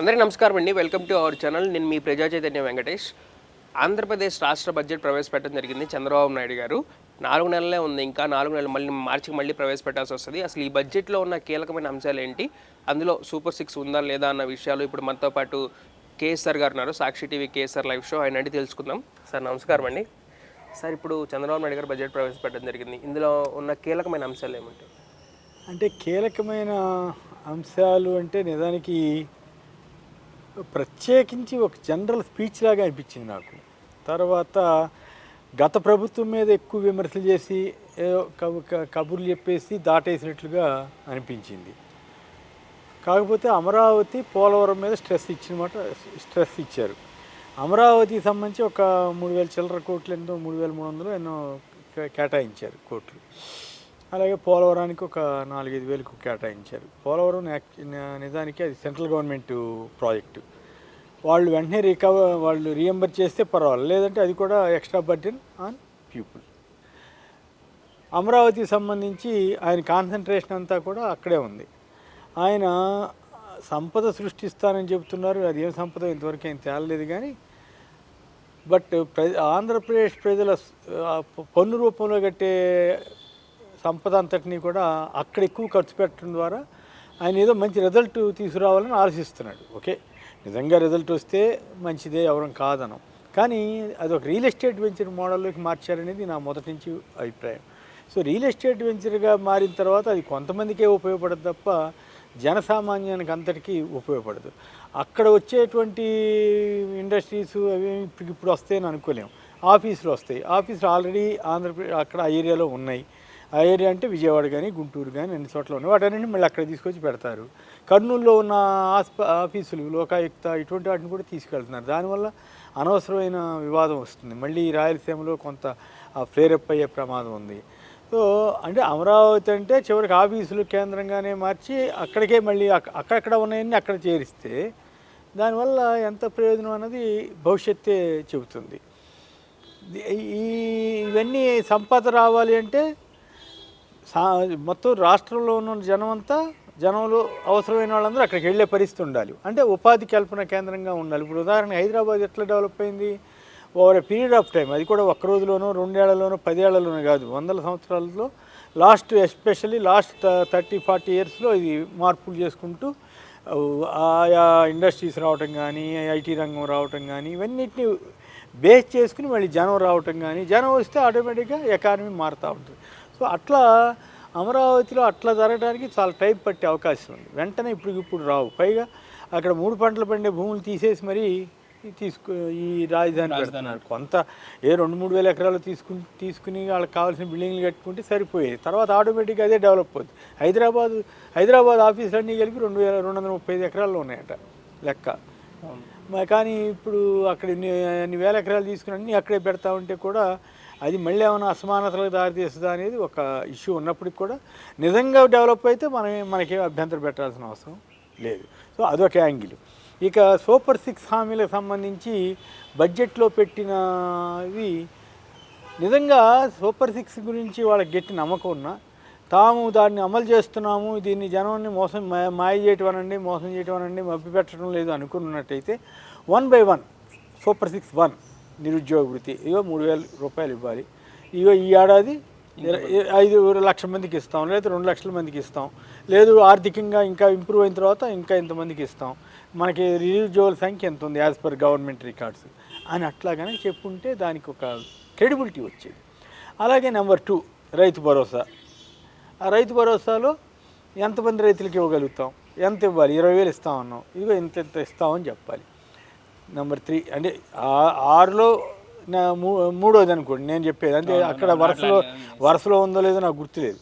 అందరికీ నమస్కారం అండి. Welcome to our channel. నేను మీ ప్రజా చైతన్య వెంకటేష్. ఆంధ్రప్రదేశ్ రాష్ట్ర బడ్జెట్ ప్రవేశపెట్టడం జరిగింది చంద్రబాబు నాయుడు గారు. నాలుగు నెలలే ఉంది ఇంకా నాలుగు నెలలు మళ్ళీ మార్చికి మళ్ళీ ప్రవేశపెట్టాల్సి వస్తుంది. అసలు ఈ బడ్జెట్లో ఉన్న కీలకమైన అంశాలు ఏంటి? అందులో సూపర్ సిక్స్ ఉందా లేదా అన్న విషయాలు ఇప్పుడు మనతో పాటు కేఎస్ఆర్ గారు ఉన్నారు. Sakshi TV KSR live show. ఆయన అంటే తెలుసుకుందాం. సార్ నమస్కారం అండి. సార్ ఇప్పుడు చంద్రబాబు నాయుడు గారు బడ్జెట్ ప్రవేశపెట్టడం జరిగింది. ఇందులో ఉన్న కీలకమైన అంశాలు ఏమంటాయి? అంటే కీలకమైన అంశాలు అంటే నిజానికి ప్రత్యేకించి ఒక జనరల్ స్పీచ్ లాగా అనిపించింది నాకు. తర్వాత గత ప్రభుత్వం మీద ఎక్కువ విమర్శలు చేసి ఏదో కబు- క- కబుర్లు చెప్పేసి దాటేసినట్లుగా అనిపించింది. కాకపోతే అమరావతి పోలవరం మీద స్ట్రెస్ ఇచ్చినమాట స్ట్రెస్ ఇచ్చారు. అమరావతికి సంబంధించి ఒక మూడు వేల చిల్లర కోట్లు ఎన్నో మూడు వేల మూడు వందలు ఎన్నో కే- కేటాయించారు కోట్లు. అలాగే పోలవరానికి ఒక నాలుగైదు వేలకు కేటాయించారు. పోలవరం యాక్- నిజానికి అది సెంట్రల్ గవర్నమెంట్ ప్రాజెక్టు. వాళ్ళు వెంటనే రికవర్ వాళ్ళు రీఎంబర్ చేస్తే పర్వాలేదు. లేదంటే అది కూడా ఎక్స్ట్రా బర్డెన్ ఆన్ పీపుల్ అమరావతికి సంబంధించి ఆయన కాన్సన్ట్రేషన్ అంతా కూడా అక్కడే ఉంది. ఆయన సంపద సృష్టిస్తానని చెబుతున్నారు. అది ఏం సంపద? ఇంతవరకు ఏం తేలలేదు కానీ. బట్ ప్ర ఆంధ్రప్రదేశ్ ప్రజల పన్ను రూపంలో కట్టే సంపద అంతటినీ కూడా అక్కడ ఎక్కువ ఖర్చు పెట్టడం ద్వారా ఆయన ఏదో మంచి రిజల్ట్ తీసుకురావాలని ఆలోచిస్తున్నాడు. ఓకే? నిజంగా రిజల్ట్ వస్తే మంచిదే ఎవరం కాదనం. కానీ అది ఒక రియల్ ఎస్టేట్ వెంచర్ మోడల్లోకి మార్చారనేది నా మొదటి నుంచి అభిప్రాయం. సో రియల్ ఎస్టేట్ వెంచర్గా మారిన తర్వాత అది కొంతమందికే ఉపయోగపడదు తప్ప జనసామాన్యానికి అంతటికీ ఉపయోగపడదు. అక్కడ వచ్చేటువంటి ఇండస్ట్రీస్ అవి ఇప్పుడు వస్తాయని అనుకోలేము ఆఫీసులు వస్తాయి. ఆఫీసులు ఆల్రెడీ ఆంధ్రప్రదేశ్ అక్కడ ఆ ఏరియాలో ఉన్నాయి. ఆ ఏరియా అంటే విజయవాడ కానీ గుంటూరు కానీ అన్ని చోట్ల ఉన్నాయి. వాటన్నింటిని మళ్ళీ అక్కడ తీసుకొచ్చి పెడతారు. కర్నూలులో ఉన్న ఆస్ప ఆఫీసులు లోకాయుక్త ఇటువంటి వాటిని కూడా తీసుకెళ్తున్నారు. దానివల్ల అనవసరమైన వివాదం వస్తుంది. మళ్ళీ ఈ రాయలసీమలో కొంత ఫ్లేరప్ అయ్యే ప్రమాదం ఉంది. సో అంటే అమరావతి అంటే చివరికి ఆఫీసులు కేంద్రంగానే మార్చి అక్కడికే మళ్ళీ అక్కడక్కడ ఉన్నాయన్నీ అక్కడ చేరిస్తే దానివల్ల ఎంత ప్రయోజనం అన్నది భవిష్యత్తే చెబుతుంది. ఈ ఇవన్నీ సంపద రావాలి అంటే మొత్తం రాష్ట్రంలో ఉన్న జనం అంతా జనంలో అవసరమైన వాళ్ళందరూ అక్కడికి వెళ్ళే పరిస్థితి ఉండాలి. అంటే ఉపాధి కల్పన కేంద్రంగా ఉండాలి. ఇప్పుడు ఉదాహరణ హైదరాబాద్ ఎట్లా డెవలప్ అయింది? Over a period of time అది కూడా ఒక్క రోజులోనో రెండేళ్ళలోనో పదేళ్ళలోనో కాదు. వందల సంవత్సరాలలో last especially last thirty forty ఇయర్స్లో ఇది మార్పులు చేసుకుంటూ ఆయా ఇండస్ట్రీస్ రావటం కానీ ఐటీ రంగం రావటం కానీ ఇవన్నిటిని బేస్ చేసుకుని మళ్ళీ జనం రావటం కానీ జనం వస్తే ఆటోమేటిక్గా ఎకానమీ మారుతూ ఉంటుంది. సో అట్లా అమరావతిలో అట్లా జరగడానికి చాలా టైం పట్టే అవకాశం ఉంది. వెంటనే ఇప్పుడు ఇప్పుడు రావు. పైగా అక్కడ మూడు పంటలు పండే భూములు తీసేసి మరీ తీసుకు ఈ రాజధాని పెడుతున్నారు కొంత ఏ రెండు మూడు వేల ఎకరాలు తీసుకుని తీసుకుని వాళ్ళకి కావాల్సిన బిల్డింగ్లు కట్టుకుంటే సరిపోయేది. తర్వాత ఆటోమేటిక్గా అదే డెవలప్ అవుతుంది హైదరాబాద్ హైదరాబాద్ ఆఫీసులన్నీ కలిపి రెండు వేల రెండు వందల ముప్పై ఐదు ఎకరాల్లో ఉన్నాయట లెక్క. కానీ ఇప్పుడు అక్కడ అన్ని వేల ఎకరాలు తీసుకుని అన్ని అక్కడే పెడతా ఉంటే కూడా అది మళ్ళీ ఏమైనా అసమానతలకు దారితీస్తుందా అనేది ఒక ఇష్యూ ఉన్నప్పటికి కూడా నిజంగా డెవలప్ అయితే మనం మనకి అభ్యంతరం పెట్టాల్సిన అవసరం లేదు. సో అదొక యాంగిల్. ఇక సూపర్ సిక్స్ హామీలకు సంబంధించి బడ్జెట్లో పెట్టినవి నిజంగా సూపర్ సిక్స్ గురించి వాళ్ళకి గట్టి నమ్మకం ఉన్నా తాము దాన్ని అమలు చేస్తున్నాము దీన్ని జనాన్ని మోసం మా- మాయ చేయటం అనండి మోసం చేయటం అనండి మబ్బి పెట్టడం లేదు అనుకున్నట్టయితే one by one super six one నిరుద్యోగ వృత్తి. ఇగో మూడు వేల రూపాయలు ఇవ్వాలి. ఇగో ఈ ఏడాది ఐదు లక్షల మందికి ఇస్తాం. లేదా రెండు లక్షల మందికి ఇస్తాం. లేదు ఆర్థికంగా ఇంకా ఇంప్రూవ్ అయిన తర్వాత ఇంకా ఇంతమందికి ఇస్తాం. మనకి నిరుద్యోగుల సంఖ్య ఎంత ఉంది యాజ్ పర్ గవర్నమెంట్ రికార్డ్స్? అని అట్లాగానే చెప్పుంటే దానికి ఒక క్రెడిబిలిటీ వచ్చేది. అలాగే నెంబర్ టూ రైతు భరోసా. ఆ రైతు భరోసాలో ఎంతమంది రైతులకు ఇవ్వగలుగుతాం? ఎంత ఇవ్వాలి? ఇరవై వేలు ఇస్తామన్నాం ఇదిగో ఇంత ఇంత ఇస్తామని చెప్పాలి. నెంబర్ త్రీ అంటే ఆరులో నా మూ మూడోది అనుకోండి నేను చెప్పేది. అంటే అక్కడ వరుసలో వరుసలో ఉందో లేదో నాకు గుర్తులేదు.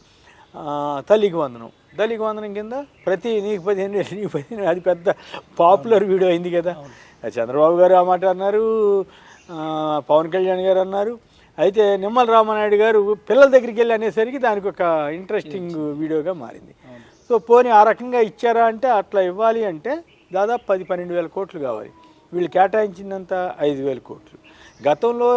తల్లికి వందనం. తల్లికి వందనం కింద ప్రతి నీకు పదిహేను వేలు నీకు పదిహేను అది పెద్ద పాపులర్ వీడియో అయింది కదా. చంద్రబాబు గారు ఆ మాట అన్నారు పవన్ కళ్యాణ్ గారు అన్నారు. అయితే నిమ్మల రామనాయుడు గారు పిల్లల దగ్గరికి వెళ్ళి అనేసరికి దానికి ఒక ఇంట్రెస్టింగ్ వీడియోగా మారింది. సో పోనీ ఆ రకంగా ఇచ్చారా అంటే అట్లా ఇవ్వాలి అంటే దాదాపు పది పన్నెండు వేల కోట్లు కావాలి. వీళ్ళు కేటాయించిందంత ఐదు వేల కోట్లు. గతంలో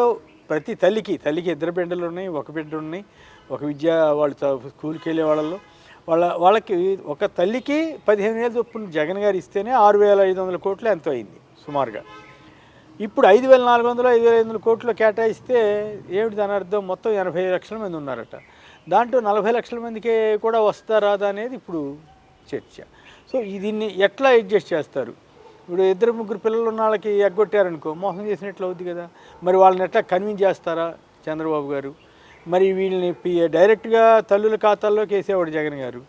ప్రతి తల్లికి తల్లికి ఇద్దరు బిడ్డలు ఉన్నాయి ఒక బిడ్డ ఉన్నాయి ఒక విద్య వాళ్ళు స్కూల్కి వెళ్ళే వాళ్ళలో. వాళ్ళ వాళ్ళకి ఒక తల్లికి పదిహేను వేల చొప్పున జగన్ గారు ఇస్తేనే ఆరు వేల ఐదు వందల కోట్లు ఎంతో అయింది సుమారుగా. ఇప్పుడు ఐదు వేల నాలుగు వందలు ఐదు వేల ఐదు వందల కోట్లు కేటాయిస్తే ఏమిటి దాని అర్థం? మొత్తం ఎనభై లక్షల మంది ఉన్నారట. దాంట్లో నలభై లక్షల మందికే కూడా వస్తారాదా అనేది ఇప్పుడు చర్చ. సో దీన్ని ఎట్లా అడ్జస్ట్ చేస్తారు? ఇప్పుడు ఇద్దరు ముగ్గురు పిల్లలు ఉన్న వాళ్ళకి ఎగ్గొట్టారనుకో మోసం చేసినట్లు అవుద్ది కదా. మరి వాళ్ళని ఎట్లా కన్విన్స్ చేస్తారా చంద్రబాబు గారు? మరి వీళ్ళని డైరెక్ట్గా తల్లుల ఖాతాల్లోకి వేసేవాడు జగన్ గారు.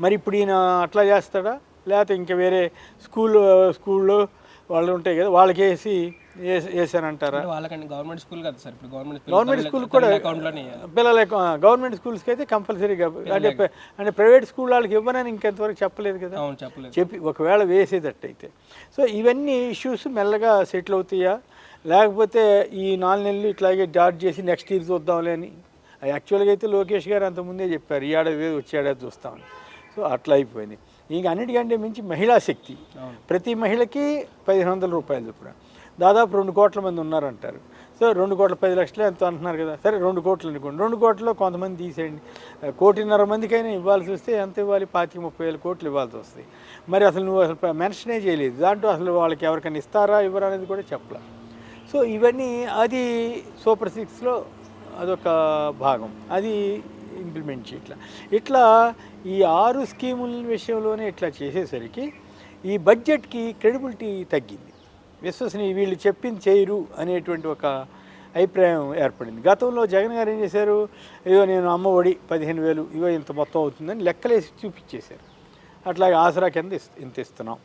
మరి ఇప్పుడు ఈయన అట్లా చేస్తాడా? లేకపోతే ఇంకా వేరే స్కూల్ స్కూల్లో వాళ్ళు ఉంటాయి కదా వాళ్ళకేసి వేసానంటారా వాళ్ళకండి గవర్నమెంట్ స్కూల్ కదా సార్ ఇప్పుడు గవర్నమెంట్ గవర్నమెంట్ స్కూల్ కూడా అకౌంట్లోనే పిల్లల గవర్నమెంట్ స్కూల్స్కి అయితే కంపల్సరీగా అంటే అంటే ప్రైవేట్ స్కూల్ వాళ్ళకి ఇవ్వనని ఇంకెంతవరకు చెప్పలేదు కదా? అవును చెప్పలేదు. చెప్పి ఒకవేళ వేసేటట్టయితే. సో ఇవన్నీ ఇష్యూస్ మెల్లగా సెటిల్ అవుతాయా? లేకపోతే ఈ నాలుగు నెలలు ఇట్లాగే డాట్ చేసి నెక్స్ట్ ఇయర్ చూద్దాంలే అని? యాక్చువల్గా అయితే లోకేష్ గారు అంతకుముందే చెప్పారు ఈ ఏడాది వేది వచ్చే ఏడాది చూస్తామని. సో అట్లా అయిపోయింది. ఇంక అన్నిటికంటే మించి మహిళా శక్తి. ప్రతి మహిళకి పదిహేను వందల రూపాయలు చొప్పున. దాదాపు రెండు కోట్ల మంది ఉన్నారంటారు. సో రెండు కోట్ల పది లక్షలు ఎంతో అంటున్నారు కదా. సరే రెండు కోట్లు అనుకోండి. రెండు కోట్లలో కొంతమంది తీసేయండి. కోటిన్నర మందికైనా ఇవ్వాల్సి వస్తే ఎంత ఇవ్వాలి? పాతిక ముప్పై వేల కోట్లు ఇవ్వాల్సి వస్తుంది మరి అసలు నువ్వు అసలు మెన్షనే చేయలేదు. దాంట్లో అసలు వాళ్ళకి ఎవరికైనా ఇస్తారా ఇవ్వరా అనేది కూడా చెప్పలే. సో ఇవన్నీ అది సూపర్ సిక్స్లో అదొక భాగం. అది ఇంప్లిమెంట్ చేయట్లా. ఇట్లా ఈ ఆరు స్కీముల విషయంలోనే ఇట్లా చేసేసరికి ఈ బడ్జెట్కి క్రెడిబిలిటీ తగ్గింది. విశ్వసనీయ వీళ్ళు చెప్పింది చేయరు అనేటువంటి ఒక అభిప్రాయం ఏర్పడింది. గతంలో జగన్ గారు ఏం చేశారు? ఇదో నేను అమ్మ ఒడి పదిహేను వేలు ఇవో ఇంత మొత్తం అవుతుందని లెక్కలేసి చూపించేశారు. అట్లాగే ఆసరా కింద ఇంత ఇస్తున్నాం.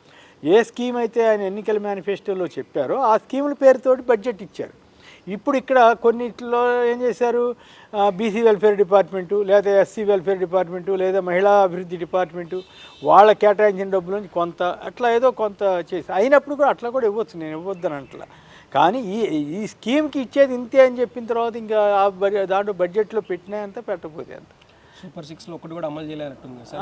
ఏ స్కీమ్ అయితే ఆయన ఎన్నికల మేనిఫెస్టోలో చెప్పారో ఆ స్కీముల పేరుతోటి బడ్జెట్ ఇచ్చారు. ఇప్పుడు ఇక్కడ కొన్నిట్లో ఏం చేశారు? బీసీ వెల్ఫేర్ డిపార్ట్మెంటు లేదా ఎస్సీ వెల్ఫేర్ డిపార్ట్మెంటు లేదా మహిళా అభివృద్ధి డిపార్ట్మెంటు వాళ్ళ కేటాయించిన డబ్బుల నుంచి కొంత అట్లా ఏదో కొంత చేసి అయినప్పుడు కూడా అట్లా కూడా ఇవ్వచ్చు నేను ఇవ్వద్దని అట్లా కానీ ఈ ఈ స్కీమ్కి ఇచ్చేది ఇంతే అని చెప్పిన తర్వాత ఇంకా ఆ దాంట్లో బడ్జెట్లో పెట్టినాయంత పెట్టకపోతే అంత సూపర్ ఒకటి కూడా అమలు చేయలేనట్టుంది సార్.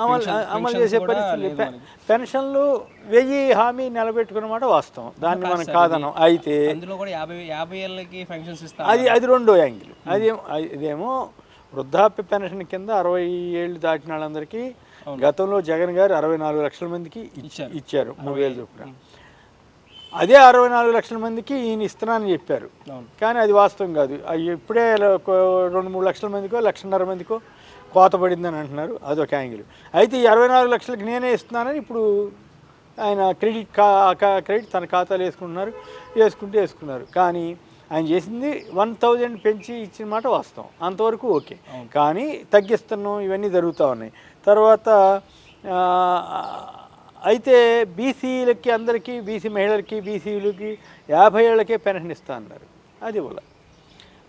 అమలు చేసే పరిస్థితి. పెన్షన్లు వెయ్యి హామీ నిలబెట్టుకున్నమాట వాస్తవం. దాన్ని మనం కాదనం. అయితే అందులో కూడా యాభై యాభై ఏళ్ళకి ఇస్తా అది అది రెండో యాంగిల్. అది ఇదేమో వృద్ధాప్య పెన్షన్ కింద అరవై ఏళ్ళు దాటిన వాళ్ళందరికీ గతంలో జగన్ గారు అరవై నాలుగు లక్షల మందికి ఇచ్చి- ఇచ్చారు. మూడు వేలు చొప్పున. అదే అరవై నాలుగు లక్షల మందికి ఈయన ఇస్తున్నానని చెప్పారు. కానీ అది వాస్తవం కాదు. ఇప్పుడే రెండు మూడు లక్షల మందికో లక్షన్నర మందికో కోత పడిందని అంటున్నారు. అదొక యాంగిల్. అయితే ఈ అరవై నాలుగు లక్షలకి నేనే ఇస్తున్నానని ఇప్పుడు ఆయన క్రెడిట్ కా క్రెడిట్ తన ఖాతాలో వేసుకుంటున్నారు. వేసుకుంటే వేసుకున్నారు. కానీ ఆయన చేసింది వన్ థౌజండ్ పెంచి ఇచ్చిన మాట వాస్తవం. అంతవరకు ఓకే. కానీ తగ్గిస్తున్నాం ఇవన్నీ జరుగుతూ ఉన్నాయి. తర్వాత అయితే బీసీలకి అందరికీ బీసీ మహిళలకి బీసీలకి యాభై ఏళ్ళకే పెన్షన్ ఇస్తా అన్నారు. అది ఇవ్వలే.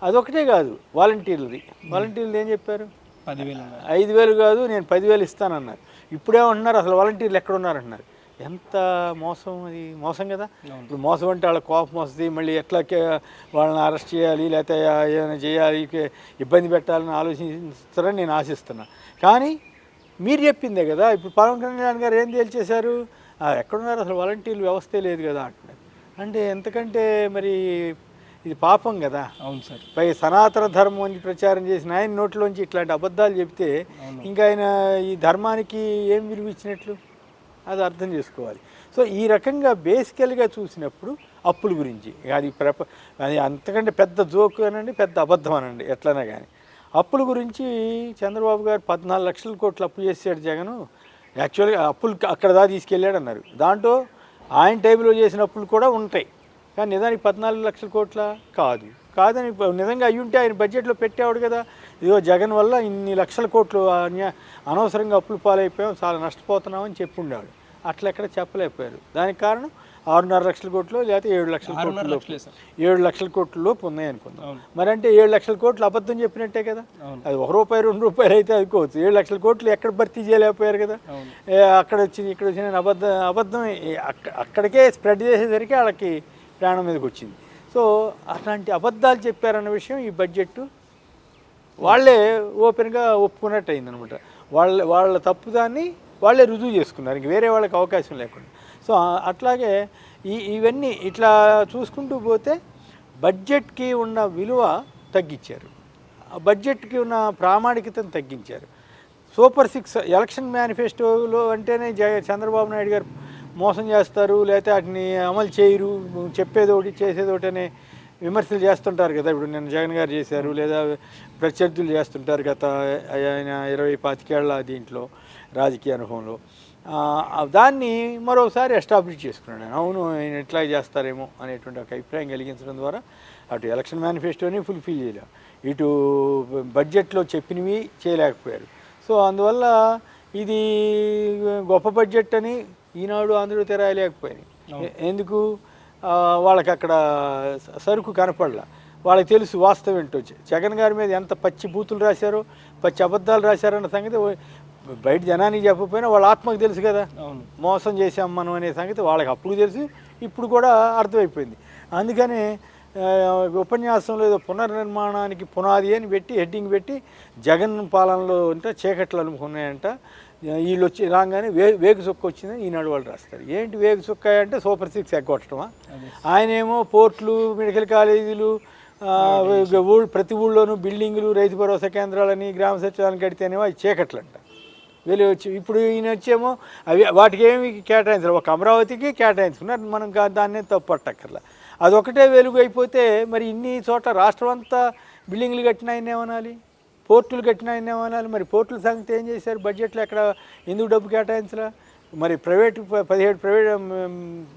అదొకటే కాదు వాలంటీర్లది. వాలంటీర్లు ఏం చెప్పారు? పదివేలు. ఐదు వేలు కాదు నేను పదివేలు ఇస్తానన్నారు. ఇప్పుడేమంటున్నారు అసలు వాలంటీర్లు ఎక్కడ ఉన్నారంటున్నారు ఎంత మోసం అది? మోసం కదా? ఇప్పుడు మోసం అంటే వాళ్ళ కోపం వస్తుంది మళ్ళీ ఎట్లా వాళ్ళని అరెస్ట్ చేయాలి లేకపోతే ఏమైనా చేయాలి ఇబ్బంది పెట్టాలని ఆలోచిస్తారని నేను ఆశిస్తున్నా. కానీ మీరు చెప్పిందే కదా ఇప్పుడు పవన్ కళ్యాణ్ గారు ఏం తేల్చేశారు? "ఆ, ఎక్కడున్నారు? అసలు వాలంటీర్లు వ్యవస్థే లేదు కదా అంటున్నారు. అంటే ఎంతకంటే మరి ఇది పాపం కదా. అవును సార్. పై సనాతన ధర్మం అని ప్రచారం చేసిన ఆయన నోట్లోంచి ఇట్లాంటి అబద్ధాలు చెప్తే ఇంకా ఆయన ఈ ధర్మానికి ఏం విలువ ఇచ్చినట్లు? అది అర్థం చేసుకోవాలి. సో ఈ రకంగా బేసికల్గా చూసినప్పుడు అప్పుల గురించి. అది ప్రప అది అంతకంటే పెద్ద జోక్ అనండి పెద్ద అబద్ధం అనండి ఎట్లనే కానీ అప్పుల గురించి చంద్రబాబు గారు పద్నాలుగు లక్షల కోట్లు అప్పు చేసాడు జగను. యాక్చువల్గా అప్పులు అక్కడ దా తీసుకెళ్ళాడు అన్నారు దాంట్లో ఆయన టైంలో చేసిన అప్పులు కూడా ఉంటాయి. కానీ నిజానికి పద్నాలుగు లక్షల కోట్ల కాదు. కాదని నిజంగా అయ్యుంటే ఆయన బడ్జెట్లో పెట్టేవాడు కదా. ఇదిగో జగన్ వల్ల ఇన్ని లక్షల కోట్లు అనవసరంగా అప్పులు పాలైపోయాం చాలా నష్టపోతున్నామని చెప్పుండేవాడు. అట్లా ఎక్కడ చెప్పలేకపోయారు. దానికి కారణం ఆరున్నర లక్షల కోట్లు లేకపోతే ఏడు లక్షల కోట్లు ఏడు లక్షల కోట్ల లోపు ఉన్నాయి అనుకుందాం. అవును. మరి అంటే ఏడు లక్షల కోట్లు అబద్ధం చెప్పినట్టే కదా. అది ఒక రూపాయి రెండు రూపాయలు అయితే అనుకోవచ్చు. ఏడు లక్షల కోట్లు ఎక్కడ భర్తీ చేయలేకపోయారు కదా. అక్కడ వచ్చింది ఇక్కడ వచ్చింది అబద్ధం అబద్ధం అక్కడికే స్ప్రెడ్ చేసేసరికి వాళ్ళకి ప్రాణం మీదకి వచ్చింది. సో అట్లాంటి అబద్ధాలు చెప్పారన్న విషయం ఈ బడ్జెట్ వాళ్ళే ఓపెన్గా ఒప్పుకున్నట్టు అయిందనమాట వాళ్ళ వాళ్ళ తప్పుదాన్ని వాళ్ళే రుజువు చేసుకున్నారు. ఇంక వేరే వాళ్ళకి అవకాశం లేకుండా. సో అట్లాగే ఈ ఇవన్నీ ఇట్లా చూసుకుంటూ పోతే బడ్జెట్కి ఉన్న విలువ తగ్గించారు. బడ్జెట్కి ఉన్న ప్రామాణికతను తగ్గించారు. సూపర్ సిక్స్ ఎలక్షన్ మేనిఫెస్టోలో అంటేనే జగ చంద్రబాబు నాయుడు గారు మోసం చేస్తారు లేకపోతే వాటిని అమలు చేయరు చెప్పేది ఒకటి చేసేది ఒకటి అనే విమర్శలు చేస్తుంటారు కదా. ఇప్పుడు నిన్న జగన్ గారు చేశారు లేదా ప్రత్యర్థులు చేస్తుంటారు గత ఆయన ఇరవై పాతికేళ్ళ దీంట్లో రాజకీయ అనుభవంలో. దాన్ని మరోసారి ఎస్టాబ్లిష్ చేసుకున్నాడు అవును ఆయన ఎట్లా చేస్తారేమో అనేటువంటి ఒక అభిప్రాయం కలిగించడం ద్వారా అటు ఎలక్షన్ మేనిఫెస్టోని ఫుల్ఫిల్ చేయలేం. ఇటు బడ్జెట్లో చెప్పినవి చేయలేకపోయారు. సో అందువల్ల ఇది గొప్ప బడ్జెట్ అని ఈనాడు ఆంధ్రుడు తెరాయలేకపోయినాయి ఎందుకు? వాళ్ళకి అక్కడ సరుకు కనపడలా. వాళ్ళకి తెలుసు వాస్తవం ఏంటో. జగన్ గారి మీద ఎంత పచ్చి బూతులు రాశారో పచ్చి అబద్ధాలు రాశారన్న సంగతి బయట జనానికి చెప్పకపోయినా వాళ్ళ ఆత్మకు తెలుసు కదా. మోసం చేశాం మనం అనే సంగతి వాళ్ళకి అప్పుడు తెలుసు ఇప్పుడు కూడా అర్థమైపోయింది. అందుకని ఉపన్యాసంలో ఏదో పునర్నిర్మాణానికి పునాది అని పెట్టి హెడ్డింగ్ పెట్టి జగన్ పాలనలో అంటే చీకట్లు అనుకున్నాయంట. వీళ్ళు వచ్చి రాగానే వే వేగు సుక్క వచ్చిందని ఈనాడు వాళ్ళు రాస్తారు. ఏంటి వేగు సుక్క అంటే సూపర్ సిక్స్ ఎగ్గొట్టడమా? ఆయనేమో పోర్ట్లు మెడికల్ కాలేజీలు ఊళ్ళు ప్రతి ఊళ్ళోనూ బిల్డింగులు రైతు భరోసా కేంద్రాలని గ్రామ సచివాలయం కడితేనేమో అవి చీకట్లంట. వీళ్ళు వచ్చి ఇప్పుడు ఈయన వచ్చేమో అవి వాటికి ఏమి కేటాయించారు. ఒక అమరావతికి కేటాయించుకున్నారు. మనం దాన్నే తప్పట్టక్కర్లా అదొకటే వెలుగు అయిపోతే మరి ఇన్ని చోట్ల రాష్ట్రం అంతా బిల్డింగ్లు కట్టినాయని ఏమనాలి? పోర్టులు కట్టినాయని ఏమనాలి మరి పోర్టుల సంగతి ఏం చేశారు? బడ్జెట్లో ఎక్కడ ఎందుకు డబ్బు కేటాయించరా మరి ప్రైవేట్ ప- పదిహేడు ప్రైవేట్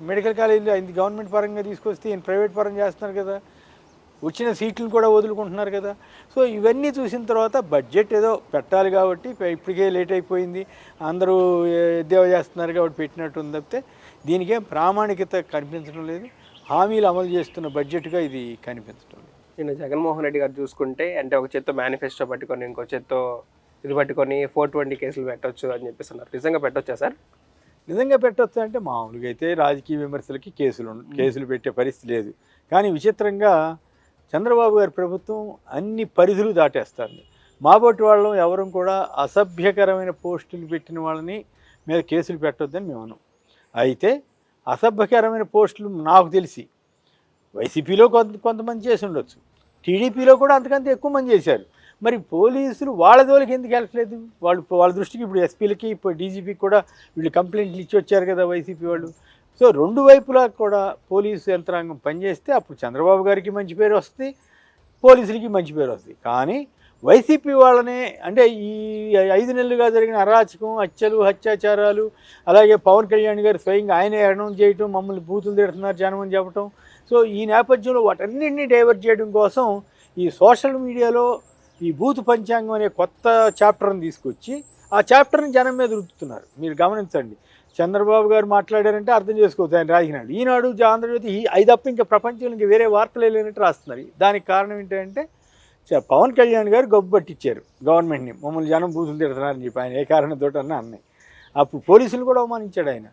మెడికల్ కాలేజీలు అయింది. గవర్నమెంట్ పరంగా తీసుకొస్తే ఈయన ప్రైవేట్ పరంగా చేస్తున్నారు కదా. వచ్చిన సీట్లను కూడా వదులుకుంటున్నారు కదా. సో ఇవన్నీ చూసిన తర్వాత బడ్జెట్ ఏదో పెట్టాలి కాబట్టి ఇప్పటికే లేట్ అయిపోయింది. అందరూ ఎద్దేవా చేస్తున్నారు కాబట్టి పెట్టినట్టు ఉంది తప్పితే దీనికేం ప్రామాణికత కనిపించడం లేదు. హామీలు అమలు చేస్తున్న బడ్జెట్గా ఇది కనిపించడం లేదు. నిన్న జగన్మోహన్ రెడ్డి గారు చూసుకుంటే అంటే ఒక చేత్తో మేనిఫెస్టో పట్టుకొని ఇంకో చేత్తో ఇది పట్టుకొని ఫోర్ ట్వంటీ కేసులు పెట్టొచ్చు అని చెప్పేసి అన్నారు. నిజంగా పెట్టొచ్చా సార్? నిజంగా పెట్టొచ్చు అంటే మామూలుగా అయితే రాజకీయ విమర్శలకి కేసులు కేసులు పెట్టే పరిస్థితి లేదు. కానీ విచిత్రంగా చంద్రబాబు గారి ప్రభుత్వం అన్ని పరిధులు దాటేస్తుంది. మాబోటి వాళ్ళం ఎవరు కూడా అసభ్యకరమైన పోస్టులు పెట్టిన వాళ్ళని మీద కేసులు పెట్టొద్దని మేము అన్నాం. అయితే అసభ్యకరమైన పోస్టులు నాకు తెలిసి వైసీపీలో కొంత కొంతమంది చేసి ఉండొచ్చు టీడీపీలో కూడా అంతకంటే ఎక్కువ మంది చేశారు. మరి పోలీసులు వాళ్ళ దోలికి ఎందుకు వెళ్ళట్లేదు? వాళ్ళు వాళ్ళ దృష్టికి ఇప్పుడు ఎస్పీలకి ఇప్పుడు డీజీపీకి కూడా వీళ్ళు కంప్లైంట్లు ఇచ్చి వచ్చారు కదా వైసీపీ వాళ్ళు. సో రెండు వైపులా కూడా పోలీసు యంత్రాంగం పనిచేస్తే అప్పుడు చంద్రబాబు గారికి మంచి పేరు వస్తుంది పోలీసులకి మంచి పేరు వస్తుంది. కానీ వైసీపీ వాళ్ళనే అంటే ఈ ఐదు నెలలుగా జరిగిన అరాచకం హత్యలు అత్యాచారాలు అలాగే పవన్ కళ్యాణ్ గారు స్వయంగా ఆయనే అనౌన్స్ చేయటం మమ్మల్ని బూతులు తిడుతున్నారు జనం అని చెప్పటం సో ఈ నేపథ్యంలో వాటన్నింటినీ డైవర్ట్ చేయడం కోసం ఈ సోషల్ మీడియాలో ఈ బూత్ పంచాంగం అనే కొత్త చాప్టర్ని తీసుకొచ్చి ఆ చాప్టర్ని జనం మీద రుద్దుతున్నారు. మీరు గమనించండి. చంద్రబాబు గారు మాట్లాడారంటే అర్థం చేసుకోవచ్చు ఆయన రాసినాడు. ఈనాడు ఆంధ్రజ్యోతి ఈ అప్ప ఇంకా ప్రపంచంలో ఇంకా వేరే వార్తలు లేనట్టు రాస్తున్నారు. దానికి కారణం ఏంటంటే చ- పవన్ కళ్యాణ్ గారు గబ్బు పట్టించారు గవర్నమెంట్ని. మమ్మల్ని జనం బూతులు తిడుతున్నారని చెప్పి ఆయన ఏ కారణంతో అన్నా అన్నాయి. అప్పుడు పోలీసులు కూడా అవమానించాడు ఆయన.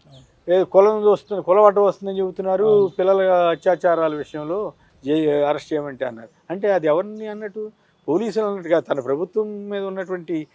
కులం వస్తుంది కులవాట వస్తుందని చెబుతున్నారు పిల్లల అత్యాచారాల విషయంలో జై అరెస్ట్ చేయమంటే అన్నారు. అంటే అది ఎవరిని అన్నట్టు? పోలీసులు అన్నట్టుగా తన ప్రభుత్వం మీద ఉన్నటువంటి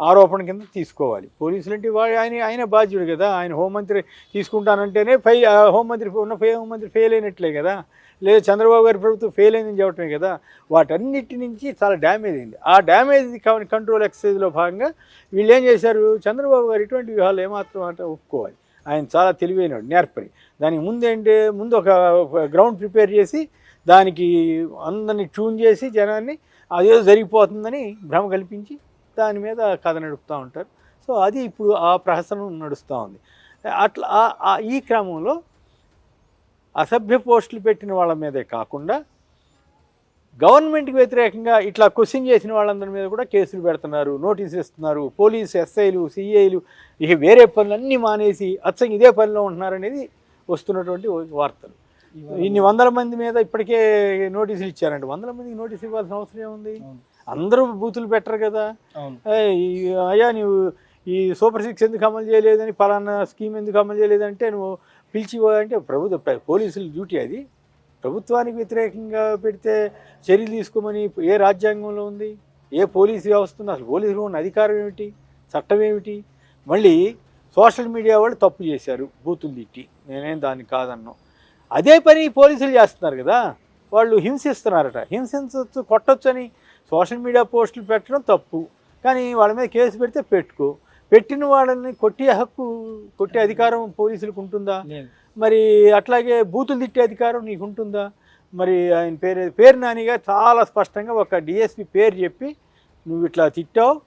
ఆరోపణ కింద తీసుకోవాలి. పోలీసులు అంటే వాడు ఆయన ఆయన బాధ్యుడు కదా. ఆయన హోంమంత్రి తీసుకుంటానంటేనే ఫై హోంమంత్రి ఉన్న ఫై హోంమంత్రి ఫెయిల్ అయినట్లే కదా. లేదా చంద్రబాబు గారి ప్రభుత్వం ఫెయిల్ అయిందని చెప్పటమే కదా. వాటన్నిటి నుంచి చాలా డ్యామేజ్ అయింది. ఆ డ్యామేజ్ కంట్రోల్ ఎక్సర్సైజ్లో భాగంగా వీళ్ళు ఏం చేశారు? చంద్రబాబు గారు ఇటువంటి వ్యూహాలు ఏమాత్రం అంటే ఒప్పుకోవాలి. ఆయన చాలా తెలివైనడు నేర్పరి. దానికి ముందేంటి ముందు ఒక గ్రౌండ్ ప్రిపేర్ చేసి దానికి అందరినీ ట్యూన్ చేసి జనాన్ని అదేదో జరిగిపోతుందని భ్రమ కల్పించి దాని మీద కథ నడుపుతూ ఉంటారు. సో అది ఇప్పుడు ఆ ప్రహసనం నడుస్తూ ఉంది. అట్లా ఆ- ఈ క్రమంలో అసభ్య పోస్టులు పెట్టిన వాళ్ళ మీదే కాకుండా గవర్నమెంట్కి వ్యతిరేకంగా ఇట్లా క్వశ్చన్ చేసిన వాళ్ళందరి మీద కూడా కేసులు పెడుతున్నారు నోటీసులు ఇస్తున్నారు. పోలీసు ఎస్ఐలు సిఐలు ఇక వేరే పనులన్నీ మానేసి అచ్చం ఇదే పనిలో ఉంటున్నారు అనేది వస్తున్నటువంటి వార్తలు. ఇన్ని వందల మంది మీద ఇప్పటికే నోటీసులు ఇచ్చారంట వందల మందికి నోటీస్ ఇవ్వాల్సిన అవసరం ఏముంది? అందరూ బూతులు పెట్టరు కదా. అయ్యా నువ్వు ఈ సూపర్ సిక్స్ ఎందుకు అమలు చేయలేదని పలానా స్కీమ్ ఎందుకు అమలు చేయలేదంటే నువ్వు పిలిచి అంటే ప్రభుత్వ ప్ర- పోలీసుల డ్యూటీ అది. ప్రభుత్వానికి వ్యతిరేకంగా పెడితే చర్యలు తీసుకోమని ఏ రాజ్యాంగంలో ఉంది? ఏ పోలీసు వ్యవస్థ ఉంది? అసలు పోలీసులు ఉన్న అధికారం ఏమిటి? చట్టం ఏమిటి? మళ్ళీ సోషల్ మీడియా వాళ్ళు తప్పు చేశారు బూతులు తిట్టి. నేనేం దాన్ని కాదన్నా. అదే పని పోలీసులు చేస్తున్నారు కదా? వాళ్ళు హింసిస్తున్నారట. హింసించవచ్చు కొట్టొచ్చు అని సోషల్ మీడియా పోస్టులు పెట్టడం తప్పు. కానీ వాళ్ళ మీద కేసు పెడితే పెట్టుకో. పెట్టిన వాళ్ళని కొట్టే హక్కు కొట్టే అధికారం పోలీసులకు ఉంటుందా? మరి అట్లాగే బూతులు తిట్టే అధికారం నీకు ఉంటుందా మరి ఆయన పేరు పేరు నానిగా చాలా స్పష్టంగా ఒక డిఎస్పి పేరు చెప్పి నువ్వు ఇట్లా తిట్టావు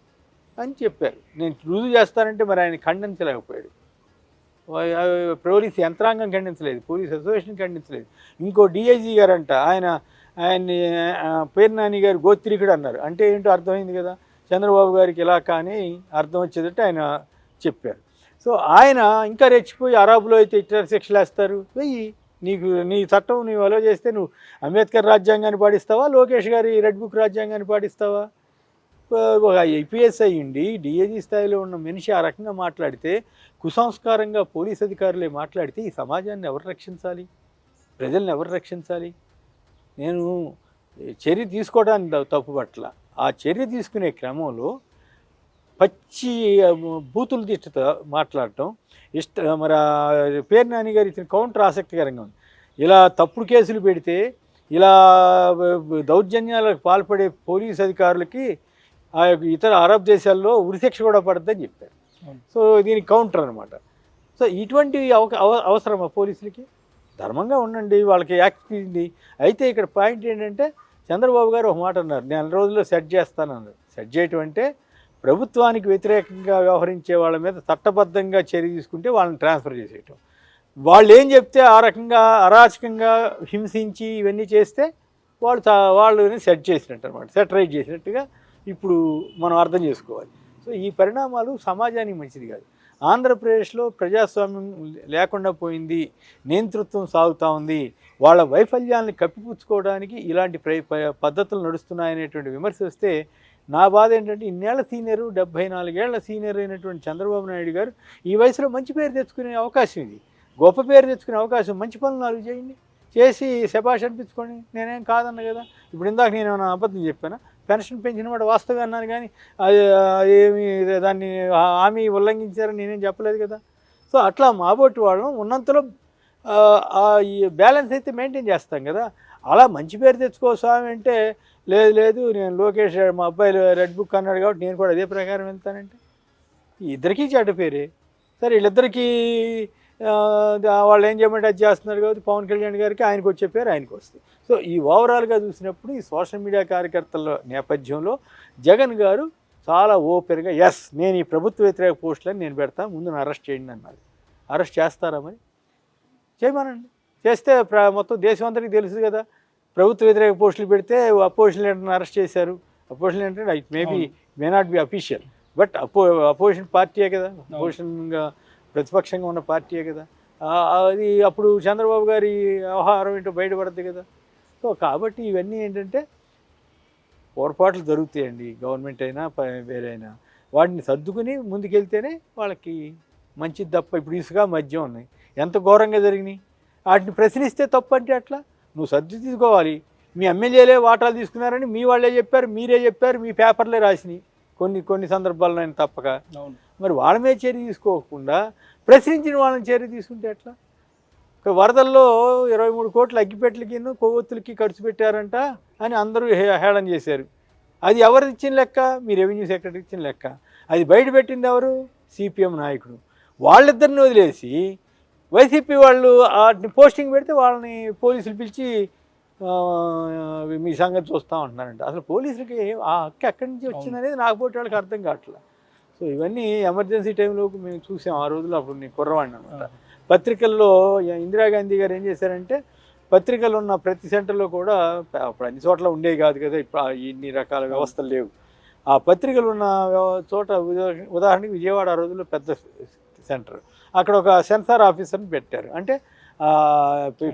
అని చెప్పారు. నేను రుజువు చేస్తానంటే మరి ఆయన ఖండించలేకపోయాడు. వా- పోలీస్ యంత్రాంగం ఖండించలేదు పోలీస్ అసోసియేషన్ ఖండించలేదు. ఇంకో డిఐజీ గారు అంట ఆయన ఆయన్ని పేరు నాని గారు గోత్రికుడు అన్నారు. అంటే ఏంటో అర్థమైంది కదా చంద్రబాబు గారికి ఇలా కానీ అర్థం వచ్చేటట్టు ఆయన చెప్పారు. సో ఆయన ఇంకా రెచ్చిపోయి అరబులో అయితే ఇట్లా శిక్షలు వేస్తారు. వెయ్యి. నీకు నీ చట్టం నీవు అలో చేస్తే నువ్వు అంబేద్కర్ రాజ్యాంగాన్ని పాటిస్తావా? లోకేష్ గారి రెడ్ బుక్ రాజ్యాంగాన్ని పాటిస్తావా? ఒక ఐపీఎస్ అయ్యిండి డిఏజీ స్థాయిలో ఉన్న మనిషి ఆ రకంగా మాట్లాడితే కుసంస్కారంగా పోలీస్ అధికారులే మాట్లాడితే ఈ సమాజాన్ని ఎవరు రక్షించాలి? ప్రజల్ని ఎవరు రక్షించాలి? నేను చర్య తీసుకోవడానికి తప్పు పట్ల ఆ చర్య తీసుకునే క్రమంలో పచ్చి బూతులు తిట్టుతో మాట్లాడటం. ఇష్ట మరి పేరు నాని గారు ఇచ్చిన కౌంటర్ ఆసక్తికరంగా ఉంది. ఇలా తప్పుడు కేసులు పెడితే ఇలా దౌర్జన్యాలకు పాల్పడే పోలీస్ అధికారులకి ఆ యొక్క ఇతర అరబ్ దేశాల్లో ఉరిశిక్ష కూడా పడుతుందని చెప్పారు. సో దీనికి కౌంటర్ అనమాట సో ఇటువంటి అవ అవ- అవసరమా పోలీసులకి? ధర్మంగా ఉండండి వాళ్ళకి యాక్ట్ అయితే ఇక్కడ పాయింట్ ఏంటంటే చంద్రబాబు గారు ఒక మాట అన్నారు. నెల రోజుల్లో సెట్ చేస్తానన్నారు. సెట్ చేయటం అంటే ప్రభుత్వానికి వ్యతిరేకంగా వ్యవహరించే వాళ్ళ మీద చట్టబద్ధంగా చర్య తీసుకుంటే వాళ్ళని ట్రాన్స్ఫర్ చేసేయటం. వాళ్ళు ఏం చెప్తే ఆ రకంగా అరాచకంగా హింసించి ఇవన్నీ చేస్తే వాళ్ళు వాళ్ళని సెట్ చేసినట్టు అనమాట సెటరైట్ చేసినట్టుగా ఇప్పుడు మనం అర్థం చేసుకోవాలి. సో ఈ పరిణామాలు సమాజానికి మంచిది కాదు. ఆంధ్రప్రదేశ్లో ప్రజాస్వామ్యం లేకుండా పోయింది నియంతృత్వం సాగుతూ ఉంది వాళ్ళ వైఫల్యాన్ని కప్పిపుచ్చుకోవడానికి ఇలాంటి ప్ర పద్ధతులు నడుస్తున్నాయనేటువంటి విమర్శ వస్తే నా బాధ ఏంటంటే ఇన్నేళ్ళ సీనియరు డెబ్బై నాలుగేళ్ళ సీనియర్ అయినటువంటి చంద్రబాబు నాయుడు గారు ఈ వయసులో మంచి పేరు తెచ్చుకునే అవకాశం ఇది. గొప్ప పేరు తెచ్చుకునే అవకాశం. మంచి పనులు నాలుగు చేయండి. చేసి శబాష్ అనిపించుకోండి. నేనేం కాదన్న కదా. ఇప్పుడు ఇందాక నేను ఏమైనా అబద్ధం చెప్పానా? పెన్షన్ పెంచిన వాడు వాస్తవం అన్నాను కానీ అది ఏమి దాన్ని హామీ ఉల్లంఘించారని నేనేం చెప్పలేదు కదా. సో అట్లా మాబోటి వాళ్ళం ఉన్నంతలో ఈ బ్యాలెన్స్ అయితే మెయింటైన్ చేస్తాం కదా. అలా మంచి పేరు తెచ్చుకో స్వామి అంటే లేదు లేదు నేను లోకేష్ మా అబ్బాయి రెడ్ బుక్ అన్నాడు కాబట్టి నేను కూడా అదే ప్రకారం వెళ్తానంటే. ఇద్దరికీ చెడ్డ పేరే. సరే వీళ్ళిద్దరికీ వాళ్ళు ఏం చేయమంటే అది చేస్తున్నారు కాబట్టి పవన్ కళ్యాణ్ గారికి ఆయనకు వచ్చే పేరు ఆయనకు వస్తుంది. సో ఈ ఓవరాల్గా చూసినప్పుడు ఈ సోషల్ మీడియా కార్యకర్తల నేపథ్యంలో జగన్ గారు చాలా ఓపెన్గా ఎస్ నేను ఈ ప్రభుత్వ వ్యతిరేక పోస్టులని నేను పెడతాను ముందు అరెస్ట్ చేయండి అన్నారు. అరెస్ట్ చేస్తారా మరి? చేయమనండి. చేస్తే మొత్తం దేశం అందరికీ తెలుసు కదా. ప్రభుత్వ వ్యతిరేక పోస్టులు పెడితే అపోజిషన్ లీడర్ని అరెస్ట్ చేశారు. Opposition leader it maybe may not be official but oppo opposition పార్టీయే కదా. అపోజిషన్గా ప్రతిపక్షంగా ఉన్న పార్టీయే కదా. అది అప్పుడు చంద్రబాబు గారి వ్యవహారం ఏంటో బయటపడద్దు కదా. సో కాబట్టి ఇవన్నీ ఏంటంటే పొరపాట్లు జరుగుతాయండి. గవర్నమెంట్ అయినా ప- వేరే అయినా వాటిని సర్దుకుని ముందుకెళ్తేనే వాళ్ళకి మంచిది తప్ప ఇప్పుడు ఇసుక మద్యం ఉన్నాయి. ఎంత ఘోరంగా జరిగినాయి? వాటిని ప్రశ్నిస్తే తప్పు అంటే అట్లా? నువ్వు సర్దు తీసుకోవాలి. మీ ఎమ్మెల్యేలే వాటాలు తీసుకున్నారని మీ వాళ్ళే చెప్పారు మీరే చెప్పారు మీ పేపర్లే రాసినాయి. కొన్ని కొన్ని సందర్భాల్లో ఆయన తప్పక. మరి వాళ్ళ మీద చర్య తీసుకోకుండా ప్రశ్నించిన వాళ్ళని చర్య తీసుకుంటే ఎట్లా? వరదల్లో ఇరవై మూడు కోట్ల అగ్గిపెట్లకి కొవ్వొత్తులకి ఖర్చు పెట్టారంట అని అందరూ హేళన చేశారు. అది ఎవరు ఇచ్చిన లెక్క? మీ రెవెన్యూ సెక్రటరీ ఇచ్చిన లెక్క. అది బయట పెట్టింది ఎవరు? సిపిఎం నాయకుడు. వాళ్ళిద్దరిని వదిలేసి వైసీపీ వాళ్ళు వాటిని పోస్టింగ్ పెడితే వాళ్ళని పోలీసులు పిలిచి మీ సంగతి చూస్తూ ఉంటున్నారంట. అసలు పోలీసులకి ఆ హక్కు ఎక్కడి నుంచి వచ్చిందనేది నాకు పోటీ వాళ్ళకి అర్థం కావట్లేదు సో ఇవన్నీ ఎమర్జెన్సీ టైంలో మేము చూసాం ఆ రోజుల్లో అప్పుడు నేను కుర్రవాడిని అనమాట. పత్రికల్లో ఇందిరాగాంధీ గారు ఏం చేశారంటే పత్రికలు ఉన్న ప్రతి సెంటర్లో కూడా అప్పుడు అన్ని చోట్ల ఉండేవి కాదు కదా ఇప్పుడు ఇన్ని రకాల వ్యవస్థలు లేవు. ఆ పత్రికలు ఉన్న చోట ఉదా- ఉదాహరణకి విజయవాడ ఆ రోజుల్లో పెద్ద సెంటర్. అక్కడ ఒక సెన్సార్ ఆఫీసర్ని పెట్టారు. అంటే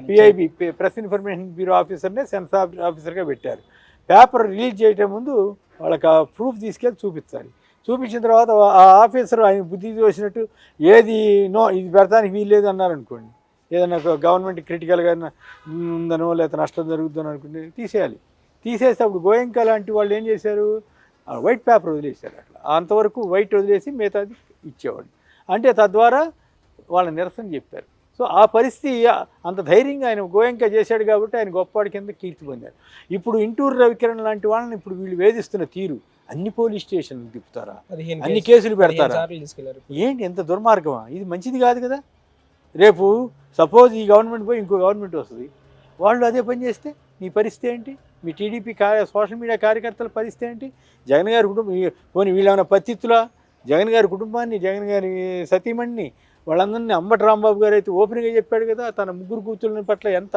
పిఐబి ప్రెస్ ఇన్ఫర్మేషన్ బ్యూరో ఆఫీసర్నే సెన్సార్ ఆఫీసర్గా పెట్టారు. పేపర్ రిలీజ్ చేయటం ముందు వాళ్ళకి ఆ ప్రూఫ్ తీసుకెళ్ళి చూపించాలి. చూపించిన తర్వాత ఆ ఆఫీసర్ ఆయన బుద్ధి చూసినట్టు ఏది నో ఇది పెడతానికి వీల్లేదు అన్నారనుకోండి. ఏదైనా గవర్నమెంట్ క్రిటికల్గా ఉందనో లేకపోతే నష్టం జరుగుతుందనో అనుకుంటే తీసేయాలి. తీసేస్తే అప్పుడు గోయంక లాంటి వాళ్ళు ఏం చేశారు? వైట్ పేపర్ వదిలేశారు అట్లా. అంతవరకు వైట్ వదిలేసి మిగతాది ఇచ్చేవాడు అంటే తద్వారా వాళ్ళ నిరసన చెప్పారు. సో ఆ పరిస్థితి అంత ధైర్యంగా ఆయన గోయంక చేశాడు కాబట్టి ఆయన గొప్పవాడి కింద కీర్తి పొందారు. ఇప్పుడు ఇంటూరు రవికిరణ్ లాంటి వాళ్ళని ఇప్పుడు వీళ్ళు వేధిస్తున్న తీరు అన్ని పోలీస్ స్టేషన్లు తిప్పుతారా? అన్ని కేసులు- పెడతారా? ఏంటి ఎంత దుర్మార్గమా? ఇది మంచిది కాదు కదా? రేపు సపోజ్ ఈ గవర్నమెంట్ పోయి ఇంకో గవర్నమెంట్ వస్తుంది. వాళ్ళు అదే పని చేస్తే మీ పరిస్థితి ఏంటి? మీ టీడీపీ కార్య సోషల్ మీడియా కార్యకర్తల పరిస్థితి ఏంటి? జగన్ గారి కుటుంబం పోనీ వీళ్ళేమైనా పత్తిత్తులా? జగన్ గారి కుటుంబాన్ని జగన్ గారి సతీమణిని వాళ్ళందరినీ అంబటి రాంబాబు గారు అయితే ఓపెన్గా చెప్పాడు కదా తన ముగ్గురు కూతుర్ల పట్ల ఎంత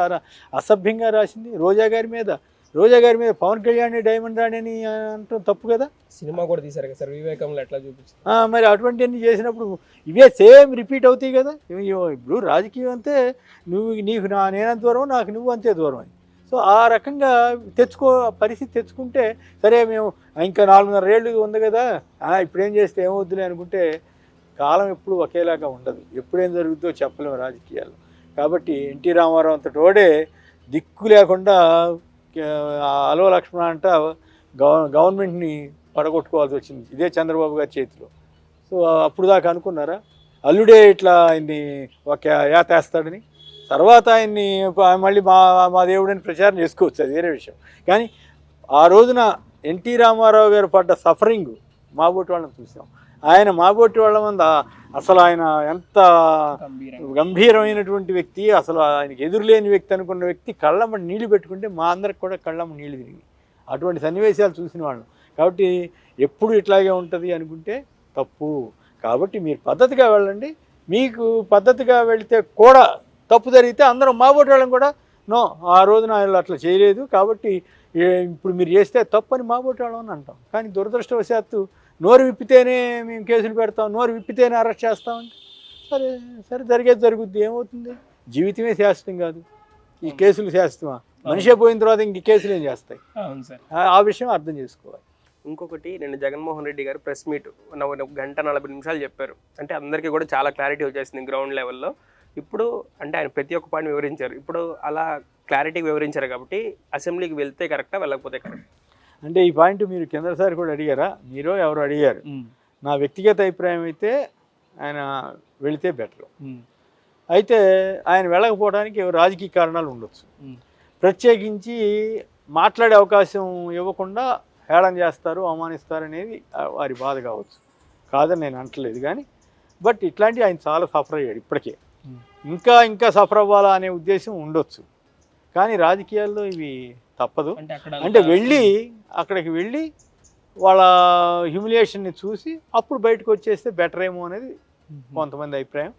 అసభ్యంగా రాసింది. రోజా గారి మీద రోజా గారి మీద పవన్ కళ్యాణ్ డైమండ్ రాణి అని అంటాం తప్పు కదా? సినిమా కూడా తీశారు కదా సార్ వివేకంలో ఎట్లా చూపించారు మరి అటువంటివన్నీ చేసినప్పుడు ఇవే సేమ్ రిపీట్ అవుతాయి కదా? ఇప్పుడు రాజకీయం అంతే నువ్వు నీకు నా నేనంత దూరం నాకు నువ్వు అంతే దూరం అని. సో ఆ రకంగా తెచ్చుకో పరిస్థితి తెచ్చుకుంటే సరే మేము ఇంకా నాలుగున్నర ఏళ్ళు ఉంది కదా ఆ, ఇప్పుడేం చేస్తే ఏమవుద్దులే అనుకుంటే కాలం ఎప్పుడు ఒకేలాగా ఉండదు. ఎప్పుడేం జరుగుతుందో చెప్పలేము రాజకీయాల్లో. కాబట్టి ఎన్టీ రామారావు అంతటోడే దిక్కు లేకుండా అలో లక్ష్మణ అంట గవ గవర్నమెంట్ని పడగొట్టుకోవాల్సి వచ్చింది. ఇదే చంద్రబాబు గారి చేతిలో. సో అప్పుడు దాకా అనుకున్నారా? అల్లుడే ఇట్లా ఆయన్ని ఒక యాతేస్తాడని. తర్వాత ఆయన్ని మళ్ళీ మా మా దేవుడని ప్రచారం చేసుకోవచ్చు. అది వేరే విషయం. కానీ ఆ రోజున ఎన్టీ రామారావు గారు పడ్డ సఫరింగ్ మాబోటి వాళ్ళని చూసాం. ఆయన మాబోటి వాళ్ళ మంద అసలు ఆయన ఎంత గంభీరమైనటువంటి వ్యక్తి అసలు ఆయనకి ఎదురులేని వ్యక్తి అనుకున్న వ్యక్తి కళ్ళమ్మ నీళ్ళు పెట్టుకుంటే మా అందరికి కూడా కళ్ళమ్మ నీళ్ళు తిరిగి. అటువంటి సన్నివేశాలు చూసిన వాళ్ళం. కాబట్టి ఎప్పుడు ఇట్లాగే ఉంటుంది అనుకుంటే తప్పు. కాబట్టి మీరు పద్ధతిగా వెళ్ళండి. మీకు పద్ధతిగా వెళితే కూడా తప్పు జరిగితే అందరం మా ఓటు వాళ్ళం కూడా నో ఆ రోజున ఆయన అట్లా చేయలేదు. కాబట్టి ఇప్పుడు మీరు చేస్తే తప్పు అని మా ఓటు వాళ్ళం అని అంటాం. కానీ దురదృష్టవశాత్తు నోరు విప్పితేనే మేము కేసులు పెడతాం నోరు విప్పితేనే అరెస్ట్ చేస్తామంటే సరే సరే జరిగేది జరుగుద్ది ఏమవుతుంది? జీవితమే శాశ్వతం కాదు. ఈ కేసులు శాశ్వతమా? మనిషే పోయిన తర్వాత ఇంక ఈ కేసులు ఏం చేస్తాయి? అవును సార్. ఆ- విషయం అర్థం చేసుకోవాలి. ఇంకొకటి నేను జగన్మోహన్ రెడ్డి గారు ప్రెస్ మీట్ ఒక గంట నలభై నిమిషాలు చెప్పారు. అంటే అందరికీ కూడా చాలా క్లారిటీ వచ్చేసింది గ్రౌండ్ లెవెల్లో. ఇప్పుడు అంటే ఆయన ప్రతి ఒక్క పాయింట్ వివరించారు. ఇప్పుడు అలా క్లారిటీగా వివరించారు కాబట్టి అసెంబ్లీకి వెళ్తే కరెక్టా వెళ్ళకపోతే కరెక్ట్? అంటే ఈ పాయింట్ మీరు కిందసారి కూడా అడిగారా? మీరు ఎవరు అడిగారు. నా వ్యక్తిగత అభిప్రాయం అయితే ఆయన వెళితే బెటర్. అయితే ఆయన వెళ్ళకపోవడానికి రాజకీయ కారణాలు ఉండొచ్చు. ప్రత్యేకించి మాట్లాడే అవకాశం ఇవ్వకుండా హేళన చేస్తారు అవమానిస్తారు అనేది వారి బాధ కావచ్చు. కాదని నేను అంటలేదు కానీ బట్ ఇట్లాంటివి ఆయన చాలా సఫర్ అయ్యాడు ఇప్పటికే. ఇంకా ఇంకా సఫర్ అవ్వాలా అనే ఉద్దేశం ఉండొచ్చు. కానీ రాజకీయాల్లో ఇవి తప్పదు. అంటే వెళ్ళి అక్కడికి వెళ్ళి వాళ్ళ హ్యూమిలియేషన్ని చూసి అప్పుడు బయటకు వచ్చేస్తే బెటర్ ఏమో అనేది కొంతమంది అభిప్రాయం.